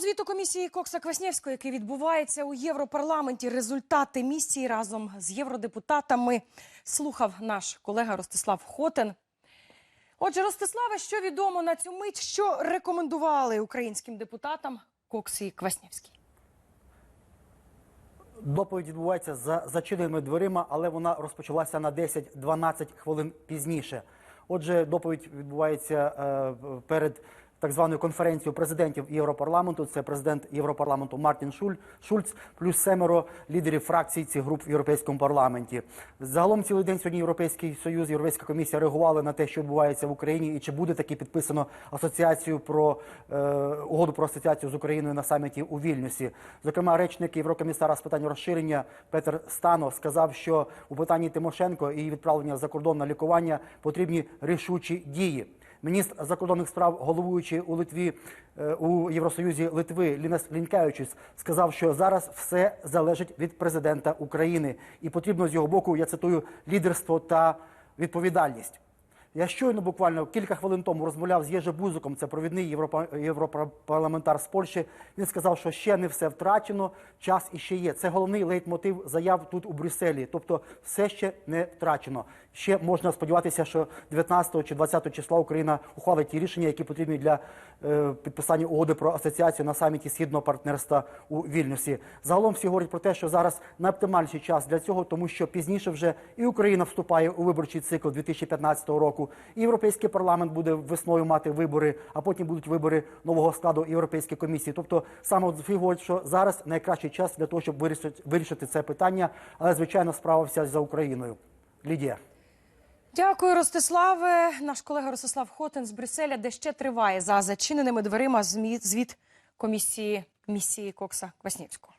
звіту комісії Кокса Кваснєвського, який відбувається у Європарламенті, результати місії разом з євродепутатами слухав наш колега Ростислав Хотен. Отже, Ростиславе, що відомо на цю мить, що рекомендували українським депутатам Кокс і Кваснєвський? Доповідь відбувається за зачиненими дверима, але вона розпочалася на 10-12 хвилин пізніше. Отже, доповідь відбувається е, перед так званою конференцією президентів Європарламенту. Це президент Європарламенту Мартін Шуль, Шульц, плюс семеро лідерів фракцій цих груп в Європейському парламенті. Загалом цілий день сьогодні Європейський Союз, Європейська комісія реагували на те, що відбувається в Україні, і чи буде таки підписано асоціацію про е, угоду про асоціацію з Україною на саміті у Вільнюсі. Зокрема, речник Єврокомісара з питань розширення Петер Стано сказав, що у питанні Тимошенко і відправлення за кордон на лікування потрібні рішучі дії. Міністр закордонних справ, головуючий у Литві е, у Євросоюзі Литви Лінес Лінкаючись сказав, що зараз все залежить від президента України, і потрібно з його боку, я цитую, лідерство та відповідальність. Я щойно буквально кілька хвилин тому розмовляв з Єжи Бузиком, це провідний європа, європарламентар з Польщі. Він сказав, що ще не все втрачено, час іще є. Це головний лейтмотив заяв тут у Брюсселі. Тобто, все ще не втрачено. Ще можна сподіватися, що 19 чи 20 числа Україна ухвалить ті рішення, які потрібні для е, підписання угоди про асоціацію на саміті східного партнерства у Вільнюсі. Загалом всі говорять про те, що зараз найоптимальніший час для цього, тому що пізніше вже і Україна вступає у виборчий цикл 2015 року, і Європейський парламент буде весною мати вибори, а потім будуть вибори нового складу Європейської комісії. Тобто саме от всі що зараз найкращий час для того, щоб вирішити, вирішити це питання, але звичайно справа вся за Україною. Лідія. Дякую, Ростиславе. Наш колега Ростислав Хотен з Брюсселя, де ще триває за зачиненими дверима звіт комісії місії Кокса Кваснєвського.